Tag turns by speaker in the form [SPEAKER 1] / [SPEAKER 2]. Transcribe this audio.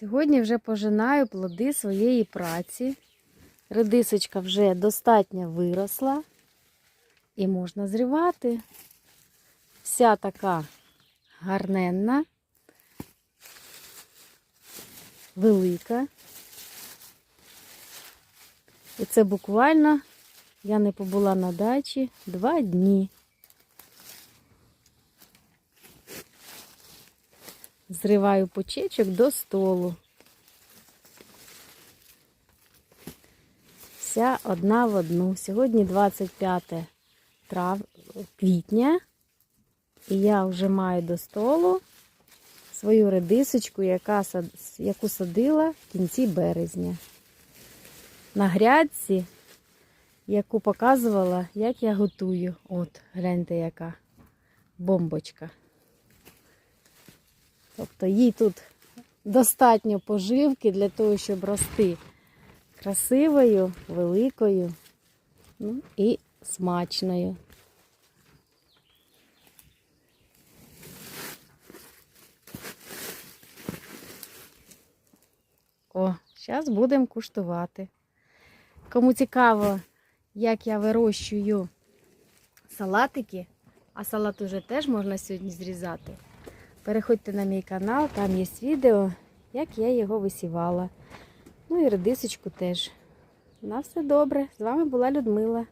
[SPEAKER 1] Сьогодні вже пожинаю плоди своєї праці. Редисочка вже достатньо виросла і можна зривати. Вся така гарненна, велика. І це буквально я не побула на дачі два дні. Зриваю почечок до столу. Вся одна в одну. Сьогодні 25 трав... квітня. І я вже маю до столу свою редисочку, яка, яку садила в кінці березня. На грядці, яку показувала, як я готую. От, гляньте, яка бомбочка. Тобто їй тут достатньо поживки для того, щоб рости красивою, великою ну, і смачною. О, зараз будемо куштувати. Кому цікаво, як я вирощую салатики, а салат уже теж можна сьогодні зрізати. Переходьте на мій канал, там є відео, як я його висівала. Ну і редисочку теж. На все добре. З вами була Людмила.